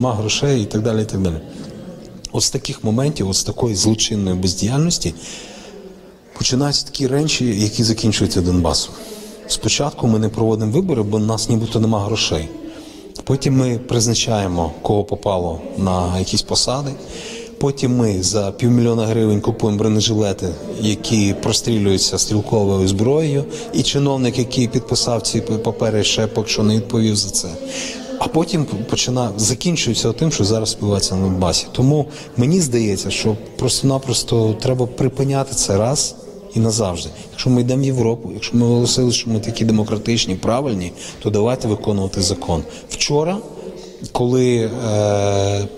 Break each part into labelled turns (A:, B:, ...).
A: нема грошей і так далі. і так далі. От з таких моментів, от з такої злочинної бездіяльності починаються такі речі, які закінчуються Донбасом. Спочатку ми не проводимо вибори, бо в нас нібито нема грошей. Потім ми призначаємо, кого попало на якісь посади. Потім ми за півмільйона гривень купуємо бронежилети, які прострілюються стрілковою зброєю, і чиновник, який підписав ці папери, ще поки що не відповів за це. А потім починає закінчується тим, що зараз співається на Донбасі. Тому мені здається, що просто-напросто треба припиняти це раз і назавжди. Якщо ми йдемо в Європу, якщо ми оголосили, що ми такі демократичні, правильні, то давайте виконувати закон. Вчора, коли е,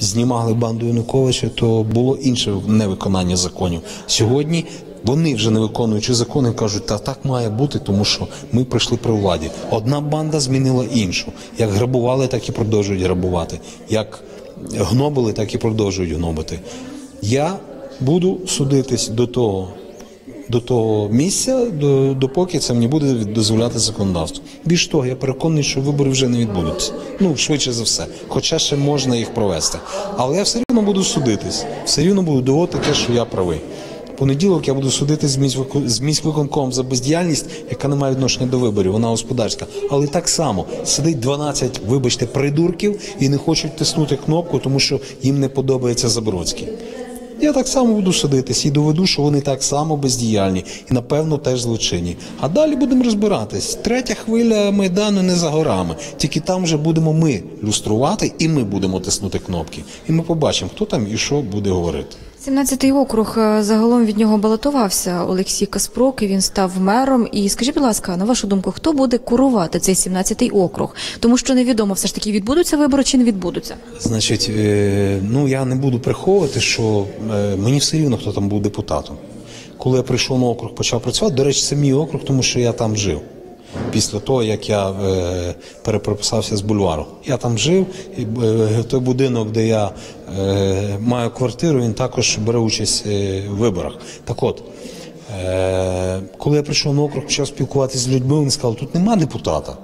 A: знімали банду Януковича, то було інше невиконання законів. Сьогодні вони вже не виконуючи закони, кажуть, та так має бути, тому що ми прийшли при владі. Одна банда змінила іншу. Як грабували, так і продовжують грабувати. Як гнобили, так і продовжують гнобити. Я буду судитись до того. До того місця, до, допоки це мені буде дозволяти законодавство. Більш того, я переконаний, що вибори вже не відбудуться. Ну, швидше за все. Хоча ще можна їх провести. Але я все рівно буду судитись, все рівно буду доводити те, що я правий. Понеділок я буду судити з міськвикон- міськвиконком за бездіяльність, яка не має відношення до виборів, вона господарська. Але так само сидить 12, вибачте, придурків і не хочуть тиснути кнопку, тому що їм не подобається Забродський. Я так само буду судитись і доведу, що вони так само бездіяльні і, напевно, теж злочинні. А далі будемо розбиратись. Третя хвиля майдану не за горами. Тільки там вже будемо ми люструвати, і ми будемо тиснути кнопки. І ми побачимо, хто там і що буде говорити.
B: 17-й округ е, загалом від нього балотувався Олексій Каспрук, і він став мером. І скажіть, будь ласка, на вашу думку, хто буде курувати цей 17-й округ? Тому що невідомо все ж таки відбудуться вибори чи не відбудуться.
A: Значить, е, ну я не буду приховувати, що е, мені все рівно, хто там був депутатом. Коли я прийшов на округ, почав працювати, до речі, це мій округ, тому що я там жив. Після того, як я е, перепрописався з бульвару. Я там жив, і е, той будинок, де я е, маю квартиру, він також бере участь в виборах. Так от, коли я прийшов на округ, почав спілкуватися з людьми, вони сказали, тут нема депутата.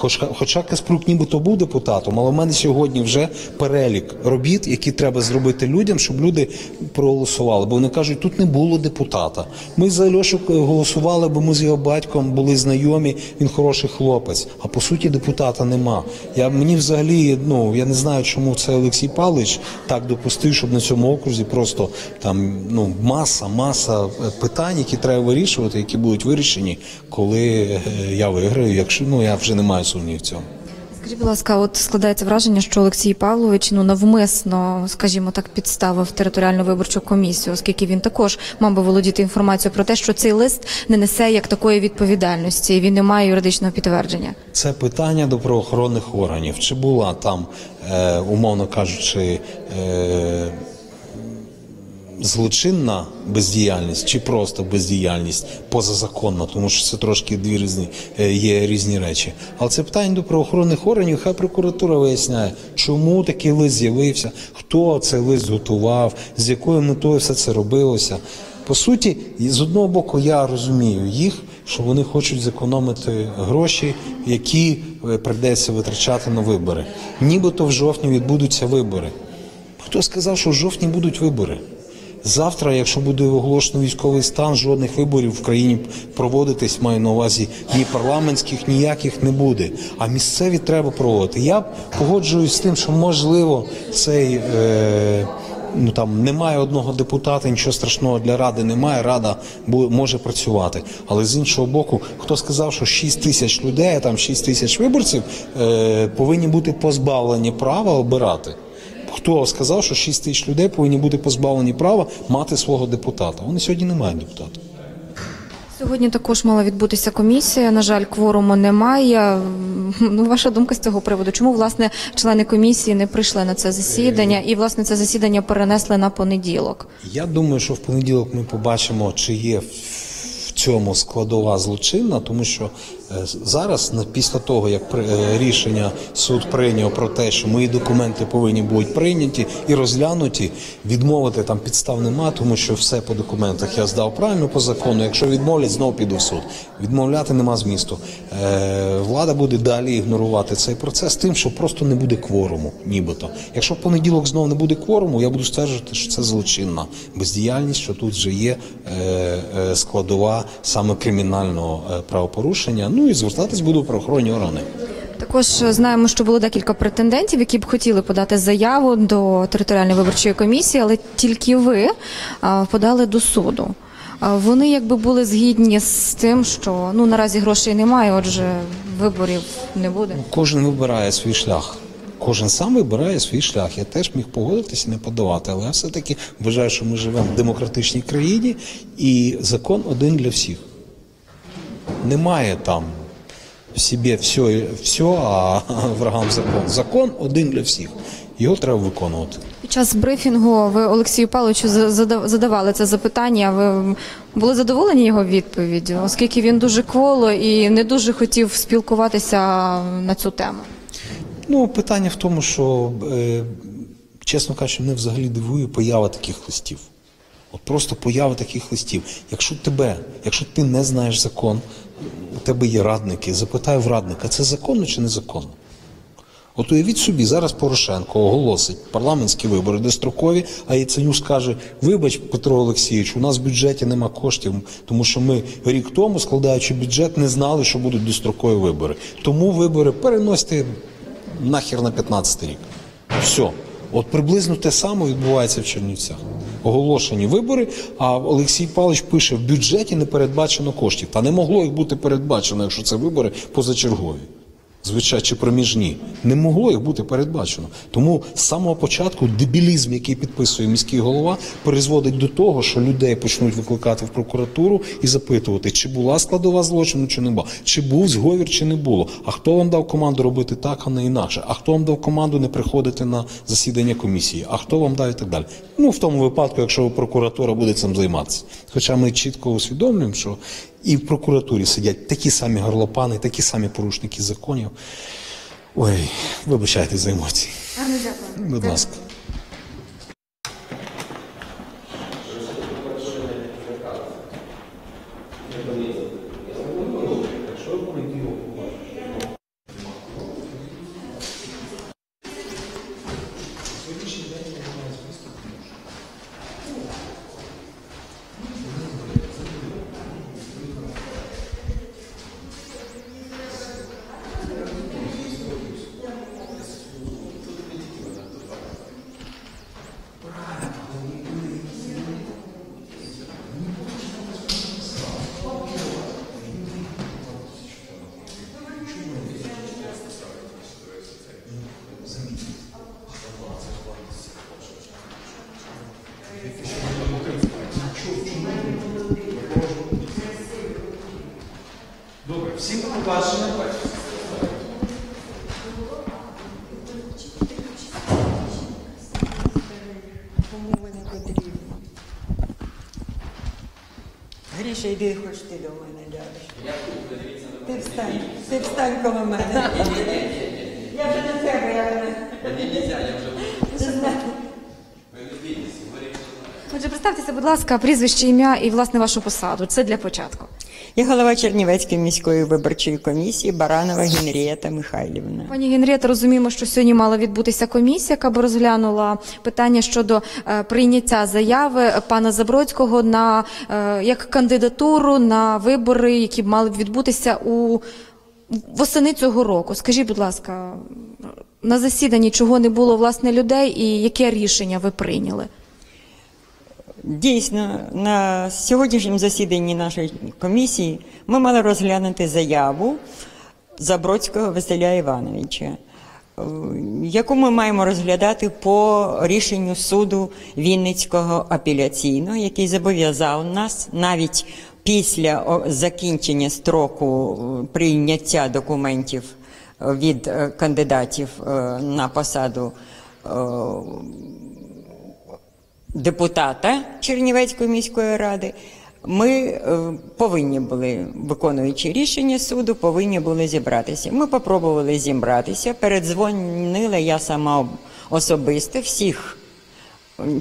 A: Хоч, хоча Каспрук нібито був депутатом, але в мене сьогодні вже перелік робіт, які треба зробити людям, щоб люди проголосували. Бо вони кажуть, тут не було депутата. Ми за Льошу голосували, бо ми з його батьком були знайомі. Він хороший хлопець. А по суті, депутата нема. Я мені взагалі, ну я не знаю, чому це Олексій Павлович так допустив, щоб на цьому окрузі просто там ну маса, маса питань, які треба вирішувати, які будуть вирішені, коли е, я виграю. Якщо ну я вже не маю сумнів в цьому.
B: Скажіть, будь ласка, от складається враження, що Олексій Павлович ну навмисно, скажімо так, підставив територіальну виборчу комісію, оскільки він також мав би володіти інформацією про те, що цей лист не несе як такої відповідальності, і він не має юридичного підтвердження.
A: Це питання до правоохоронних органів. Чи була там, е, умовно кажучи, е, злочинна бездіяльність, чи просто бездіяльність позазаконна, тому що це трошки дві різні е, є різні речі. Але це питання до правоохоронних органів. Хай прокуратура виясняє, чому такий лист з'явився, хто цей лист готував, з якою метою все це робилося. По суті, з одного боку, я розумію їх, що вони хочуть зекономити гроші, які е, прийдеться витрачати на вибори. Нібито в жовтні відбудуться вибори. Хто сказав, що в жовтні будуть вибори? Завтра, якщо буде оголошено військовий стан, жодних виборів в країні проводитись, маю на увазі ні парламентських, ніяких не буде. А місцеві треба проводити. Я погоджуюсь з тим, що можливо цей. Е- Ну там немає одного депутата, нічого страшного для ради немає. Рада може працювати. Але з іншого боку, хто сказав, що 6 тисяч людей, там 6 тисяч виборців е, повинні бути позбавлені права обирати. Хто сказав, що 6 тисяч людей повинні бути позбавлені права мати свого депутата? Вони сьогодні не мають депутата.
B: Сьогодні також мала відбутися комісія. На жаль, кворуму немає. Ну, ваша думка з цього приводу? Чому власне члени комісії не прийшли на це засідання, і власне це засідання перенесли на понеділок?
A: Я думаю, що в понеділок ми побачимо, чи є в цьому складова злочинна, тому що Зараз, на- після того, як е, рішення суд прийняв про те, що мої документи повинні бути прийняті і розглянуті, відмовити там підстав нема, тому що все по документах я здав правильно по закону. Якщо відмовлять, знову піду в суд. Відмовляти нема змісту. Е, Влада буде далі ігнорувати цей процес тим, що просто не буде кворуму, нібито. Якщо в понеділок знову не буде кворуму, я буду стверджувати, що це злочинна бездіяльність, що тут вже є е, е, складова саме кримінального е, правопорушення. Ну і звертатись буду в правоохоронні органи.
B: Також е, знаємо, що було декілька претендентів, які б хотіли подати заяву до територіальної виборчої комісії, але тільки ви подали до суду. Вони якби були згідні з тим, що ну наразі грошей немає, отже, виборів не буде.
A: Кожен вибирає свій шлях. Кожен сам вибирає свій шлях. Я теж міг погодитися і не подавати, але я все-таки вважаю, що ми живемо в демократичній країні і закон один для всіх. Немає там в собі все, все, а врагам закон. Закон один для всіх. Його треба виконувати.
B: Під час брифінгу ви Олексію Павловичу за- зада- задавали це запитання. Ви були задоволені його відповіддю, оскільки він дуже кволо і не дуже хотів спілкуватися на цю тему.
A: Ну, питання в тому, що, е, чесно кажучи, мене взагалі дивує поява таких листів. От просто поява таких листів. Якщо тебе, якщо ти не знаєш закон, тебе є радники, запитай в радника, це законно чи незаконно? От уявіть собі, зараз Порошенко оголосить парламентські вибори дострокові, а Яценюк скаже: вибач, Петро Олексійович, у нас в бюджеті нема коштів, тому що ми рік тому, складаючи бюджет, не знали, що будуть дострокові вибори. Тому вибори переносьте нахер на 15 рік. Все. От приблизно те саме відбувається в Чернівцях. Оголошені вибори, а Олексій Павлович пише: в бюджеті не передбачено коштів. Та не могло їх бути передбачено, якщо це вибори позачергові. Звичайно, чи проміжні. Не могло їх бути передбачено. Тому з самого початку дебілізм, який підписує міський голова, призводить до того, що людей почнуть викликати в прокуратуру і запитувати, чи була складова злочину, чи не була, чи був зговір, чи не було. А хто вам дав команду робити так, а не інакше? А хто вам дав команду не приходити на засідання комісії? А хто вам дав і так далі? Ну в тому випадку, якщо прокуратура буде цим займатися. Хоча ми чітко усвідомлюємо, що і в прокуратурі сидять такі самі горлопани, такі самі порушники законів. Ой, вибачайте за емоції.
B: Гарно дякую.
A: Будь ласка.
C: Гріша, йди хоч ти до мене ляж. Ти встань, ти встань коло мене. Я вже на тебе, я не. Ти знаєш.
B: Отже, представтеся, будь ласка, прізвище, ім'я і власне вашу посаду. Це для початку.
C: Я голова Чернівецької міської виборчої комісії Баранова Генрієта Михайлівна.
B: Пані Генрієта, розуміємо, що сьогодні мала відбутися комісія, яка б розглянула питання щодо е, прийняття заяви пана Забродського на е, як кандидатуру на вибори, які б мали б відбутися у восени цього року. Скажіть, будь ласка, на засіданні чого не було власне людей, і яке рішення ви прийняли?
C: Дійсно, на сьогоднішньому засіданні нашої комісії ми мали розглянути заяву Забродського Василя Івановича, е, яку ми маємо розглядати по рішенню суду Вінницького апеляційного, який зобов'язав нас навіть після закінчення строку е, прийняття документів е, від кандидатів на посаду депутата Чернівецької міської ради Ми е, повинні були, виконуючи рішення суду, повинні були зібратися. Ми попробували зібратися, передзвонила я сама особисто всіх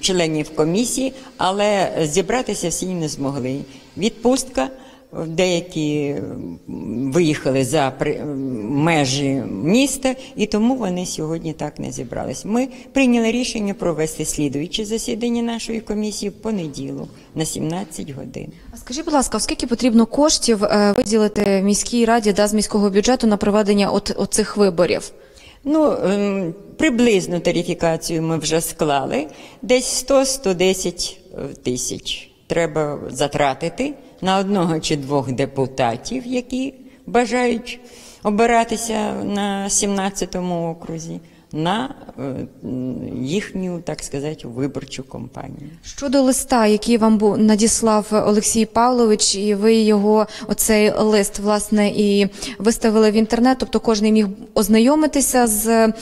C: членів комісії, але зібратися всі не змогли. Відпустка. Деякі виїхали за межі міста, і тому вони сьогодні так не зібрались. Ми прийняли рішення провести слідуюче засідання нашої комісії в понеділок на 17 годин.
B: А скажіть, будь ласка, оскільки потрібно коштів е, виділити міській раді да, з міського бюджету на проведення от, от цих виборів?
C: Ну, ем, приблизну тарифікацію ми вже склали. Десь 100-110 тисяч треба затратити на одного чи двох депутатів, які бажають обиратися на 17-му окрузі, на е, їхню, так сказати, виборчу кампанію.
B: Щодо листа, який вам надіслав Олексій Павлович, і ви його оцей лист власне і виставили в інтернет, тобто кожен міг ознайомитися з, е,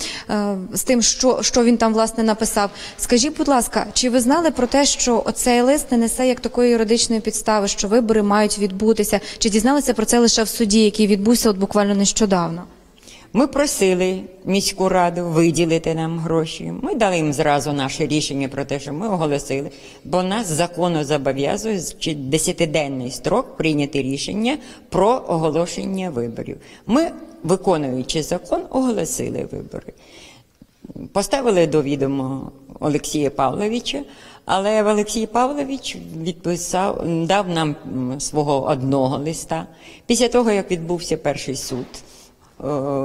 B: з тим, що, що він там власне написав. Скажіть, будь ласка, чи ви знали про те, що оцей лист не несе як такої юридичної підстави, що вибори мають відбутися? Чи дізналися про це лише в суді, який відбувся от буквально нещодавно?
C: Ми просили міську раду виділити нам гроші. Ми дали їм зразу наше рішення про те, що ми оголосили, бо нас законно зобов'язує чи десятиденний строк прийняти рішення про оголошення виборів. Ми, виконуючи закон, оголосили вибори. Поставили до відома Олексія Павловича, але Олексій Павлович відписав, дав нам свого одного листа. Після того, як відбувся перший суд,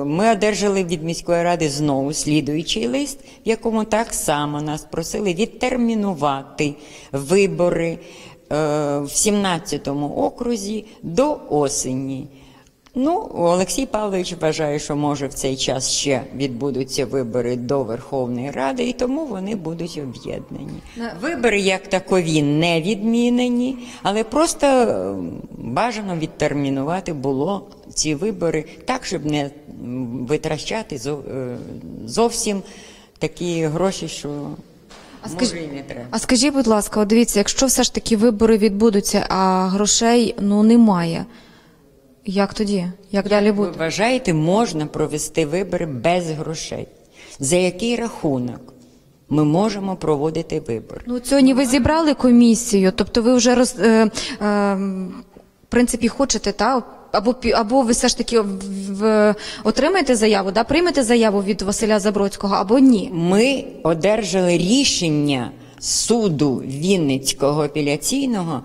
C: ми одержали від міської ради знову слідуючий лист, в якому так само нас просили відтермінувати вибори е, в 17-му окрузі до осені. Ну, Олексій Павлович вважає, що може в цей час ще відбудуться вибори до Верховної Ради, і тому вони будуть об'єднані. Вибори як такові не відмінені, але просто е, бажано відтермінувати було ці вибори так, щоб не витрачати е, зовсім такі гроші, що
B: А
C: може і не треба.
B: А скажіть, будь ласка, дивіться, якщо все ж таки вибори відбудуться, а грошей ну немає. Як тоді? Як далі
C: Ви
B: буде?
C: вважаєте, можна провести вибори без грошей? За який рахунок ми можемо проводити вибори?
B: Ну, сьогодні ви зібрали комісію, тобто ви вже роз, е, е, принципі хочете, та? Або, або ви все ж таки в, в, отримаєте заяву, да? приймете заяву від Василя Забродського, або ні.
C: Ми одержали рішення суду Вінницького апеляційного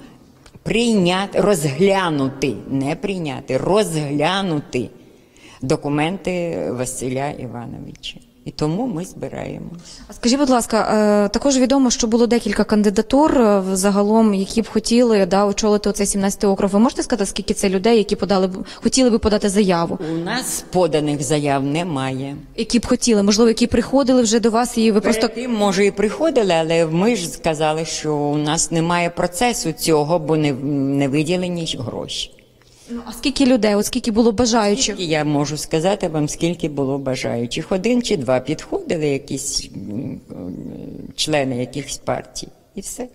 C: прийняти, розглянути, не прийняти, розглянути документи Василя Івановича. І тому ми збираємось.
B: А скажіть, будь ласка, е, також відомо, що було декілька кандидатур е, загалом, які б хотіли да, очолити оцей 17 округ. Ви можете сказати, скільки це людей, які подали б хотіли би подати заяву?
C: У нас поданих заяв немає.
B: Які б хотіли, можливо, які приходили вже до вас, і ви просто
C: Перед тим, може, і приходили, але ми ж сказали, що у нас немає процесу цього, бо не, не виділені гроші.
B: Ну, а скільки людей, от скільки було бажаючих?
C: І я можу сказати вам, скільки було бажаючих. Один чи два підходили якісь м, члени якихось партій. І все.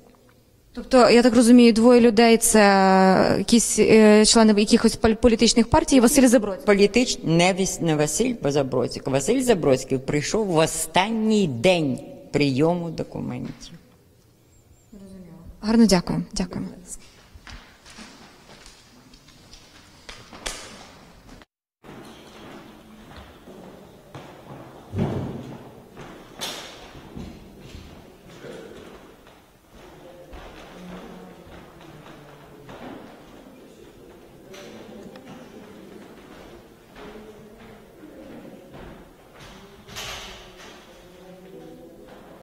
B: Тобто, я так розумію, двоє людей це якісь е, члени якихось пол- політичних партій, і Василь Забродський.
C: Політич не, Віс- не Василь Забродський. Василь Забродський прийшов в останній день прийому документів.
B: Гарно дякую. Дякую.